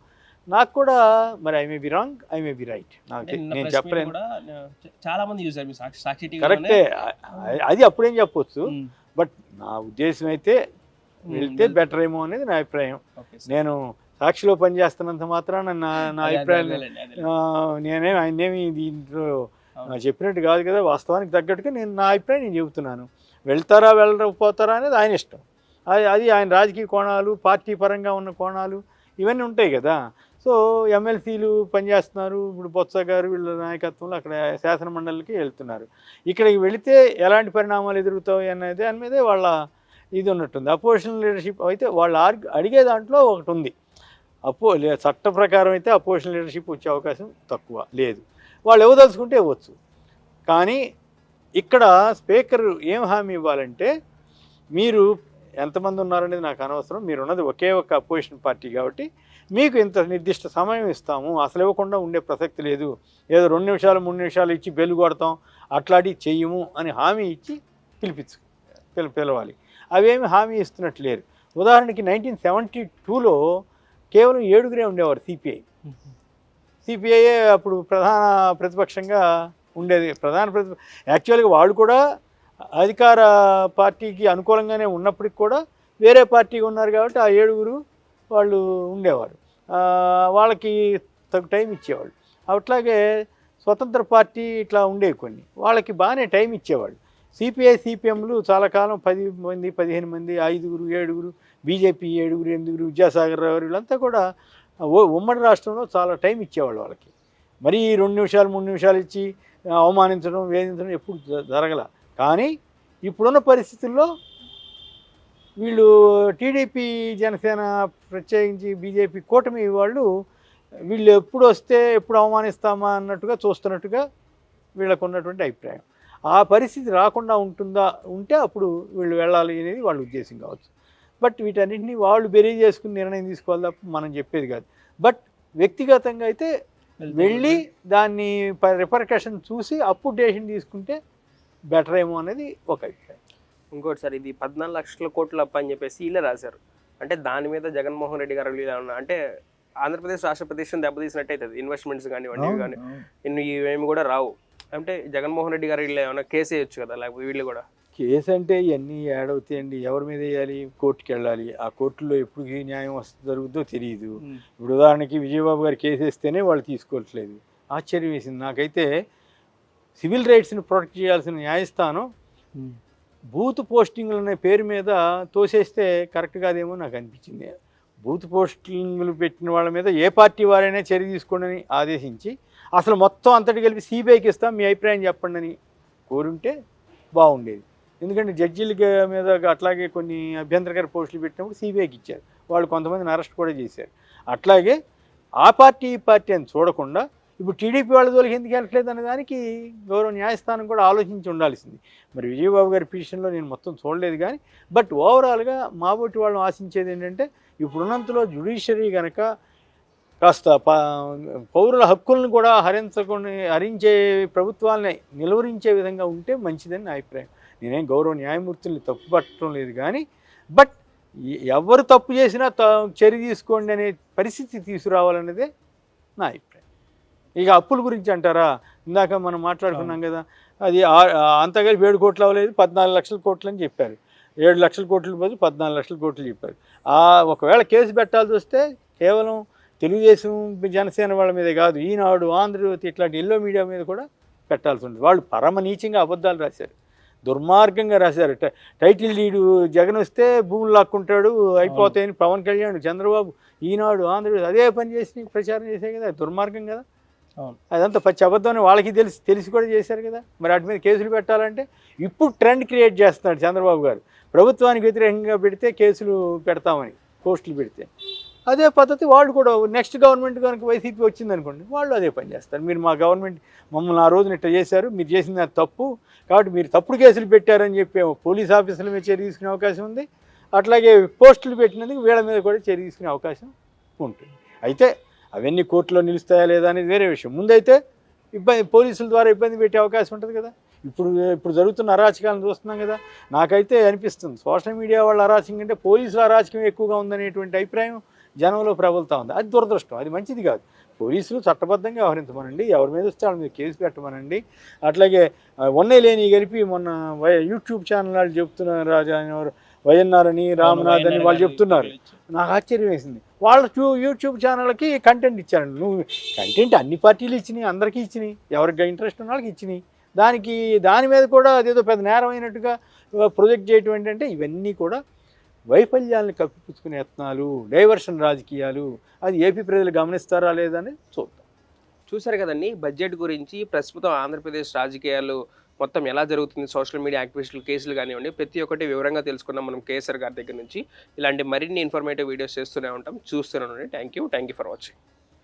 నాకు కూడా మరి I may be wrong I may be right నాకు నేను చెప్పలేను. చాలా మంది చూసారు సాక్షి సాక్షి కరెక్టే అది అప్పుడేం చెప్పొచ్చు. బట్ నా ఉద్దేశం అయితే వెళ్తే బెటర్ ఏమో అనేది నా అభిప్రాయం. నేను సాక్షిలో పనిచేస్తున్నంత మాత్రాన నా నా అభిప్రాయం ఆ, నేనేం ఆయనేమి దీంట్లో చెప్పినట్టు కాదు కదా వాస్తవానికి తగ్గట్టుగా నేను నా అభిప్రాయం నేను చెబుతున్నాను. వెళ్తారా వెళ్ళకపోతారా అనేది ఆయన ఇష్టం. అది అది ఆయన రాజకీయ కోణాలు పార్టీ పరంగా ఉన్న కోణాలు ఇవన్నీ ఉంటాయి కదా. సో ఎమ్మెల్సీలు పనిచేస్తున్నారు ఇప్పుడు బొత్స గారు వీళ్ళ నాయకత్వంలో అక్కడ శాసన మండలికి వెళ్తున్నారు. ఇక్కడికి వెళితే ఎలాంటి పరిణామాలు ఎదురుతాయి అనేది దాని మీదే వాళ్ళ ఇది ఉన్నట్టుంది. అపోజిషన్ లీడర్షిప్ అయితే వాళ్ళు ఆర్గ్ అడిగే దాంట్లో ఒకటి ఉంది. అపో లే- చట్ట ప్రకారం అయితే అపోజిషన్ లీడర్షిప్ వచ్చే అవకాశం తక్కువ లేదు. వాళ్ళు ఇవ్వదలుచుకుంటే ఇవ్వచ్చు. కానీ ఇక్కడ స్పీకర్ ఏం హామీ ఇవ్వాలంటే మీరు ఎంతమంది ఉన్నారనేది నాకు అనవసరం. మీరు ఉన్నది ఒకే ఒక అపోజిషన్ పార్టీ కాబట్టి మీకు ఇంత నిర్దిష్ట సమయం ఇస్తాము. అసలు ఇవ్వకుండా ఉండే ప్రసక్తి లేదు. ఏదో రెండు నిమిషాలు మూడు నిమిషాలు ఇచ్చి బెల్లు కొడతాం. అట్లాంటి చెయ్యము అని హామీ ఇచ్చి పిలిపించు పిల పిలవాలి. అవేమి హామీ ఇస్తున్నట్టు లేరు ఉదాహరణకి నైన్టీన్ సెవెంటీ టూలో కేవలం ఏడుగురే ఉండేవారు సిపిఐ. సిపిఐ అప్పుడు ప్రధాన ప్రతిపక్షంగా ఉండేది. ప్రధాన ప్రతి యాక్చువల్గా వాళ్ళు కూడా అధికార పార్టీకి అనుకూలంగానే ఉన్నప్పటికి కూడా వేరే పార్టీ ఉన్నారు కాబట్టి ఆ ఏడుగురు వాళ్ళు ఉండేవారు. వాళ్ళకి తగు టైం ఇచ్చేవాళ్ళు. అట్లాగే స్వతంత్ర పార్టీ ఇట్లా ఉండేవి కొన్ని. వాళ్ళకి బాగానే టైం ఇచ్చేవాళ్ళు. సిపిఐ సిపిఎంలు చాలా కాలం పది మంది పదిహేను మంది ఐదుగురు ఏడుగురు బీజేపీ ఏడుగురు ఎనిమిదిగురు విద్యాసాగర్ రావు వీళ్ళంతా కూడా ఉమ్మడి రాష్ట్రంలో చాలా టైం ఇచ్చేవాళ్ళు వాళ్ళకి. మరీ రెండు నిమిషాలు మూడు నిమిషాలు ఇచ్చి అవమానించడం వేధించడం ఎప్పుడు జరగల. కానీ ఇప్పుడున్న పరిస్థితుల్లో వీళ్ళు టీడీపీ జనసేన ప్రత్యేకించి బీజేపీ కూటమి వాళ్ళు వీళ్ళు ఎప్పుడు వస్తే ఎప్పుడు అవమానిస్తామా అన్నట్టుగా చూస్తున్నట్టుగా వీళ్ళకు ఉన్నటువంటి అభిప్రాయం. ఆ పరిస్థితి రాకుండా ఉంటుందా ఉంటే అప్పుడు వీళ్ళు వెళ్ళాలి అనేది వాళ్ళ ఉద్దేశం కావచ్చు. బట్ వీటన్నింటినీ వాళ్ళు బెరీ చేసుకుని నిర్ణయం తీసుకోవాలి తప్ప మనం చెప్పేది కాదు. బట్ వ్యక్తిగతంగా అయితే వెళ్ళి దాన్ని రిపర్కషన్ చూసి అప్పుడు డెసిషన్ తీసుకుంటే బెటర్ ఏమో అనేది ఒక అభిప్రాయం. ఇంకోటి సార్ ఇది పద్నాలుగు లక్షల కోట్ల అప్పు అని చెప్పేసి వీళ్ళే రాశారు. అంటే దాని మీద జగన్మోహన్ రెడ్డి గారు ఇలా ఉన్నా అంటే ఆంధ్రప్రదేశ్ రాష్ట్ర ప్రదేశం దెబ్బతీసినట్టు అవుతుంది. ఇన్వెస్ట్మెంట్స్ కానివ్వండి కానీ ఇన్ని ఇవేమి కూడా రావు. అంటే జగన్మోహన్ రెడ్డి గారు ఇలా ఏమైనా కేసు వేయొచ్చు కదా లేకపోతే వీళ్ళు కూడా? కేసు అంటే ఇవన్నీ ఏడవుతాయండి. ఎవరి మీద వేయాలి? కోర్టుకి వెళ్ళాలి ఆ కోర్టులో ఎప్పుడు ఏ న్యాయం వస్తుంది జరుగుతుందో తెలియదు ఇప్పుడు ఉదాహరణకి విజయబాబు గారు కేసు వేస్తేనే వాళ్ళు తీసుకోవట్లేదు. ఆశ్చర్యం వేసింది. నాకైతే సివిల్ రైట్స్ని ప్రొటెక్ట్ చేయాల్సిన న్యాయస్థానం బూత్ పోస్టింగ్లు అనే పేరు మీద తోసేస్తే కరెక్ట్ కాదేమో నాకు అనిపించింది. బూత్ పోస్టింగ్లు పెట్టిన వాళ్ళ మీద ఏ పార్టీ వారైనా చర్య తీసుకోండి అని ఆదేశించి అసలు మొత్తం అంతటి కలిపి సిబిఐకి ఇస్తాం మీ అభిప్రాయం చెప్పండి అని కోరుంటే బాగుండేది. ఎందుకంటే జడ్జీల మీద అట్లాగే కొన్ని అభ్యంతరకర పోస్టులు పెట్టినప్పుడు సిబిఐకి ఇచ్చారు. వాళ్ళు కొంతమందిని అరెస్ట్ కూడా చేశారు. అట్లాగే ఆ పార్టీ ఈ పార్టీ అని చూడకుండా ఇప్పుడు టీడీపీ వాళ్ళ జోలికి ఎందుకు వెళ్ళట్లేదు అనే దానికి గౌరవ న్యాయస్థానం కూడా ఆలోచించి ఉండాల్సింది. మరి విజయబాబు గారి పిటిషన్లో నేను మొత్తం చూడలేదు కానీ బట్ ఓవరాల్గా మాబోటి వాళ్ళని ఆశించేది ఏంటంటే ఇప్పుడున్నంతలో జ్యుడిషియరీ కనుక కాస్త పౌరుల హక్కులను కూడా హరించకుండా హరించే ప్రభుత్వాలని నిలువరించే విధంగా ఉంటే మంచిదని నా అభిప్రాయం. నేనేం గౌరవ న్యాయమూర్తుల్ని తప్పు పట్టడం లేదు కానీ బట్ ఎవరు తప్పు చేసినా త చర్య తీసుకోండి అనే పరిస్థితి తీసుకురావాలన్నదే నా అభిప్రాయం. ఇక అప్పుల గురించి అంటారా? ఇందాక మనం మాట్లాడుకున్నాం కదా అది ఆ- ఆ అంతా కలిపి ఏడు కోట్లు అవ్వలేదు పద్నాలుగు లక్షల కోట్లు అని చెప్పారు. ఏడు లక్షల కోట్ల బదులు పద్నాలుగు లక్షల కోట్లు చెప్పారు. ఆ ఒకవేళ కేసు పెట్టాల్సి వస్తే కేవలం తెలుగుదేశం జనసేన వాళ్ళ మీదే కాదు ఈనాడు ఆంధ్రజ్యోతి ఇట్లాంటి ఎల్లో మీడియా మీద కూడా పెట్టాల్సి ఉంటుంది. వాళ్ళు పరమ నీచంగా అబద్ధాలు రాశారు. దుర్మార్గంగా రాశారు. టైటిల్ లీడు జగన్ వస్తే భూములు లాక్కుంటాడు అయిపోతాయని పవన్ కళ్యాణ్ చంద్రబాబు ఈనాడు ఆంధ్రజ్యోతి అదే పని చేసి ప్రచారం చేసే కదా దుర్మార్గం కదా. అదంతా పచ్చి అబద్ధం అని వాళ్ళకి తెలిసి తెలిసి కూడా చేశారు కదా. మరి వాటి మీద కేసులు పెట్టాలంటే ఇప్పుడు ట్రెండ్ క్రియేట్ చేస్తున్నాడు చంద్రబాబు గారు. ప్రభుత్వానికి వ్యతిరేకంగా పెడితే కేసులు పెడతామని పోస్టులు పెడితే. అదే పద్ధతి వాళ్ళు కూడా నెక్స్ట్ గవర్నమెంట్ కనుక వైసీపీ వచ్చిందనుకోండి వాళ్ళు అదే పని చేస్తారు. మీరు మా గవర్నమెంట్ మమ్మల్ని ఆ రోజున ఇట్లా చేశారు మీరు చేసింది అది తప్పు కాబట్టి మీరు తప్పుడు కేసులు పెట్టారని చెప్పి పోలీస్ ఆఫీసుల మీద చర్య తీసుకునే అవకాశం ఉంది. అట్లాగే పోస్టులు పెట్టినందుకు వీళ్ళ మీద కూడా చర్య తీసుకునే అవకాశం ఉంటుంది. అయితే అవన్నీ కోర్టులో నిలుస్తాయా లేదా అనేది వేరే విషయం. ముందైతే ఇబ్బంది పోలీసుల ద్వారా ఇబ్బంది పెట్టే అవకాశం ఉంటుంది కదా. ఇప్పుడు ఇప్పుడు జరుగుతున్న అరాచకాలను చూస్తున్నాం కదా. నాకైతే అనిపిస్తుంది సోషల్ మీడియా వాళ్ళ అరాచకం కంటే పోలీసుల అరాచకం ఎక్కువగా ఉందనేటువంటి అభిప్రాయం జనంలో ప్రబలుతూ ఉంది. అది దురదృష్టం. అది మంచిది కాదు. పోలీసులు చట్టబద్ధంగా వ్యవహరించమనండి. ఎవరి మీద వస్తే వాళ్ళ మీద కేసు పెట్టమనండి. అట్లాగే ఉన్నే లేని కలిపి మొన్న యూట్యూబ్ ఛానల్ వాళ్ళు చెప్తున్నారు రాజా అని ఎవరు వైఎన్ఆర్ అని రామ్నాథ్ అని వాళ్ళు చెప్తున్నారు. నాకు ఆశ్చర్యం వేసింది. వాళ్ళ చూ- యూట్యూబ్ ఛానల్కి కంటెంట్ ఇచ్చారండి. నువ్వు కంటెంట్ అన్ని పార్టీలు ఇచ్చినాయి అందరికీ ఇచ్చినాయి. ఎవరికి ఇంట్రెస్ట్ ఉన్న వాళ్ళకి ఇచ్చినాయి. దానికి దాని మీద కూడా అదేదో పెద్ద నేరం అయినట్టుగా ప్రొజెక్ట్ చేయటం ఏంటంటే ఇవన్నీ కూడా వైఫల్యాలను కప్పిపుచ్చుకునే యత్నాలు డైవర్షన్ రాజకీయాలు అది ఏపీ ప్రజలు గమనిస్తారా లేదని చూద్దాం. చూసారు కదండి బడ్జెట్ గురించి ప్రస్తుతం ఆంధ్రప్రదేశ్ రాజకీయాలు మొత్తం ఎలా జరుగుతుంది సోషల్ మీడియా యాక్టివిస్టులు కేసులు కానివ్వండి ప్రతి ఒక్కటి వివరంగా తెలుసుకున్నాం మనం కేసీఆర్ గారి దగ్గర నుంచి. ఇలాంటి మరిన్ని ఇన్ఫర్మేటివ్ వీడియోస్ చేస్తూనే ఉంటాం చూస్తూనే ఉండండి. Thank you thank you for watching